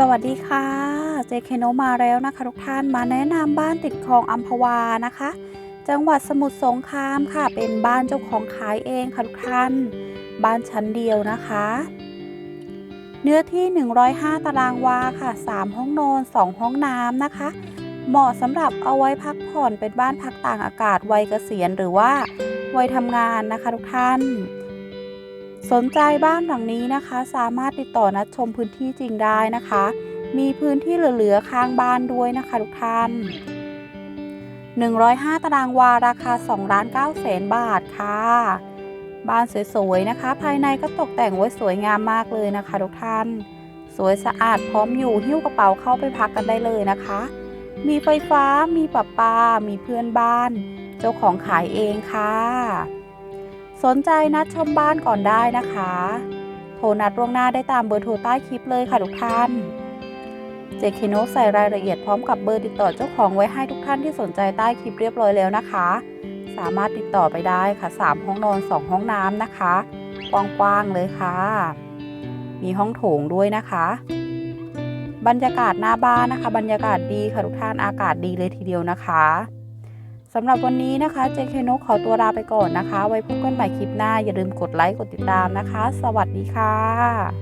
สวัสดีค่ะ เจเคโนมาแล้วนะคะทุกท่านมาแนะนำบ้านติดคลองอัมพวานะคะ จังหวัดสมุทรสงครามค่ะ เป็นบ้านเจ้าของขายเองค่ะทุกท่าน บ้านชั้นเดียวนะคะ เนื้อที่ 105 ตารางวาค่ะ 3 ห้องนอน 2 ห้องน้ำนะคะ เหมาะสำหรับเอาไว้พักผ่อนเป็นบ้านพักต่างอากาศวัยเกษียณหรือว่าวัยทำงานนะคะทุกท่าน สนใจบ้านหลังนี้นะคะ สามารถติดต่อนัดชมพื้นที่จริงได้นะคะ มีพื้นที่เหลือๆข้างบ้านด้วยนะคะทุกท่าน 105 ตารางวาราคา2ล้าน9แสนบาทค่ะ บ้านสวยๆนะคะ ภายในก็ตกแต่งไว้สวยงามมากเลยนะคะทุกท่าน สวยสะอาดพร้อมอยู่หิ้วกระเป๋าเข้าไปพักกันได้เลยนะคะ มีไฟฟ้ามีประปา มีเพื่อนบ้าน เจ้าของขายเองค่ะ สนใจนัดชมบ้านก่อนได้นะคะ โทรนัดล่วงหน้าได้ตามเบอร์โทรใต้คลิปเลยค่ะทุกท่านเจคโนใส่รายละเอียดพร้อมกับเบอร์ติดต่อเจ้าของไว้ให้ทุกท่านที่สนใจใต้คลิปเรียบร้อยแล้วนะคะ สามารถติดต่อไปได้ค่ะ 3 ห้องนอน 2 ห้องน้ำนะคะกว้างๆเลยค่ะ มีห้องโถงด้วยนะคะ บรรยากาศหน้าบ้านนะคะ บรรยากาศดีค่ะทุกท่านอากาศดีเลยทีเดียวนะคะ สำหรับวันนี้นะคะเจคโนขอตัวลาไปก่อนนะคะ ไว้พบกันใหม่คลิปหน้าอย่าลืมกดไลค์กดติดตามนะคะ สวัสดีค่ะ